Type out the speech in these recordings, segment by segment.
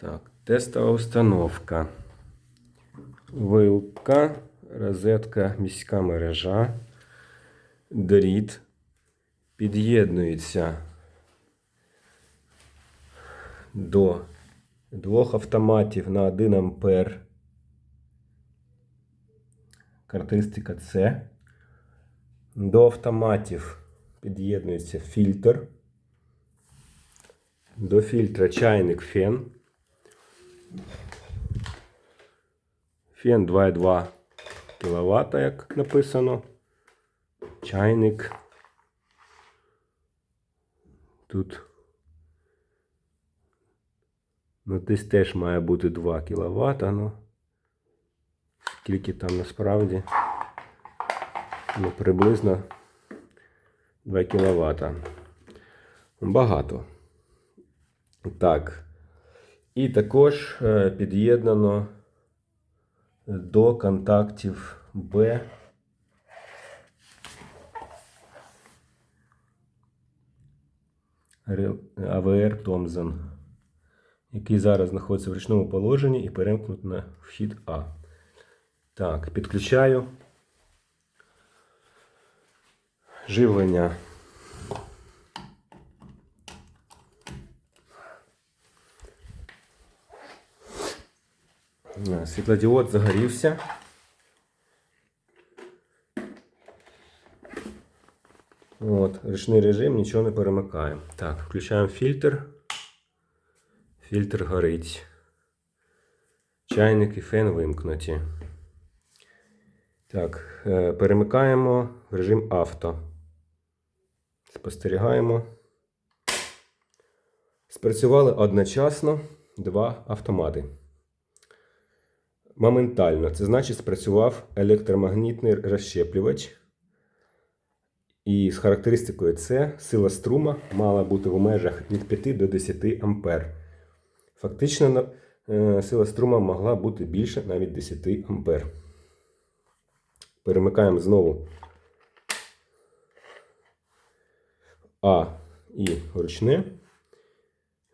Так, тестова установка. Вилка, розетка, міська мережа, дріт. Під'єднується до двох автоматів на 1 ампер. Характеристика С. До автоматів під'єднується фільтр. До фільтра чайник фен. Фен 2,2 кВт, як написано. Чайник. Тут. Ну, десь теж має бути 2 кВт, ну. Скільки там насправді? Ну, приблизно 2 кВт. Багато. Так. І також е, під'єднано до контактів Б. АВР Томзен, який зараз знаходиться в ручному положенні і перемкнут на вхід А. Так, підключаю живлення. Світлодіод загорівся. От, ручний режим, нічого не перемикає. Так, включаємо фільтр. Фільтр горить. Чайник і фен вимкнуті. Так, е, перемикаємо в режим авто. Спостерігаємо. Спрацювали одночасно два автомати. Моментально. Це значить, спрацював електромагнітний розщеплювач. І з характеристикою С сила струма мала бути в межах від 5 до 10 ампер. Фактично, е, сила струма могла бути більше навіть 10 ампер. Перемикаємо знову А і ручне.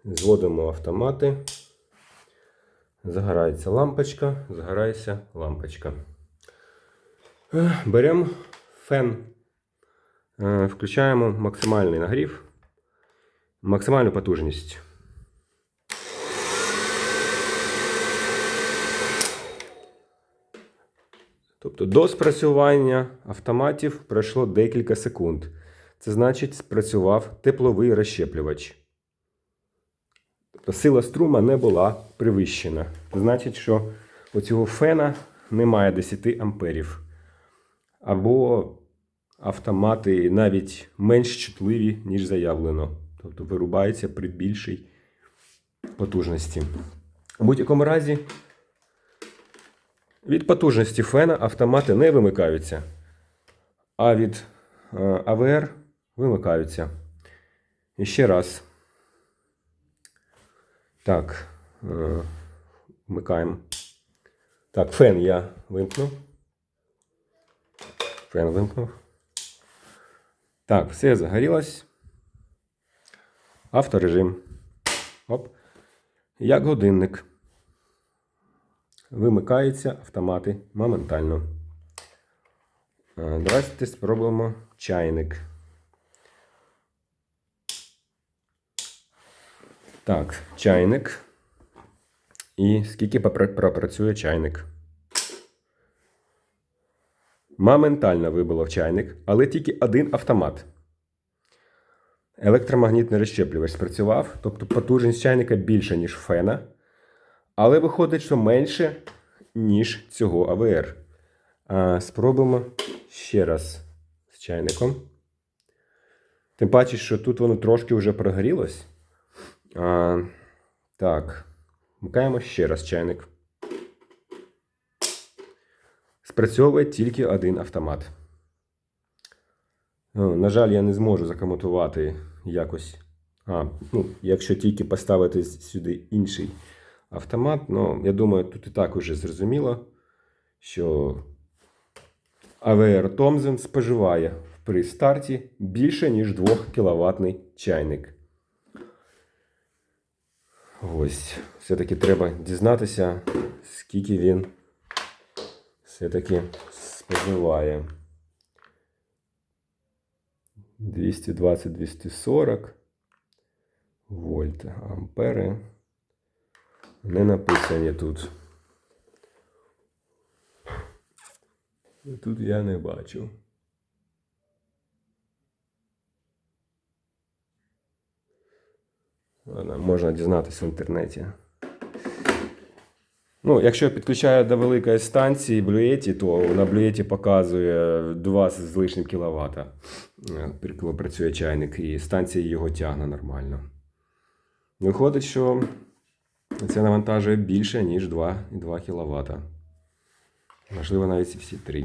Зводимо автомати. Загорається лампочка, загорається лампочка. Е, Беремо фен. Е, Включаємо максимальний нагрів, максимальну потужність. Тобто до спрацювання автоматів пройшло декілька секунд. Це значить, спрацював тепловий розщеплювач. Тобто сила струма не була перевищена. Значить, що у цього фена немає 10 амперів. Або автомати навіть менш чутливі, ніж заявлено. Тобто вирубаються при більшій потужності. У будь-якому разі, від потужності фена автомати не вимикаються, а від е, АВР вимикаються. І ще раз. Так, е, вмикаємо. Так, фен я вимкнув. Фен вимкнув. Так, все загорілось. Авторежим. Оп. Як годинник. Вимикаються автомати моментально. Е, Давайте спробуємо чайник. Так, чайник. І скільки пропрацює чайник? Моментально вибило в чайник, але тільки один автомат. Електромагнітний розщеплювач спрацював, тобто потужність чайника більша, ніж фена. Але виходить, що менше, ніж цього АВР. А, спробуємо ще раз з чайником. Тим паче, що тут воно трошки вже прогорілось. А, так, вмикаємо ще раз чайник. Спрацьовує тільки один автомат. О, На жаль, я не зможу закоментувати якось. А, ну, якщо тільки поставити сюди інший автомат, ну, я думаю, тут і так уже зрозуміло, що АВР Томзен споживає при старті більше, ніж 2 кВт чайник. Ось. Все-таки треба дізнатися, скільки він все-таки споживає. 220-240 вольт. Ампери не написані тут. Тут я не бачу. Можна дізнатися в інтернеті. Ну, якщо підключаю до великої станції блюєті, то на блюєті показує 2 з лишнім кВт. Коли працює чайник, і станція його тягне нормально. Виходить, що це навантажує більше, ніж 2,2 кВт. Можливо, навіть всі 3.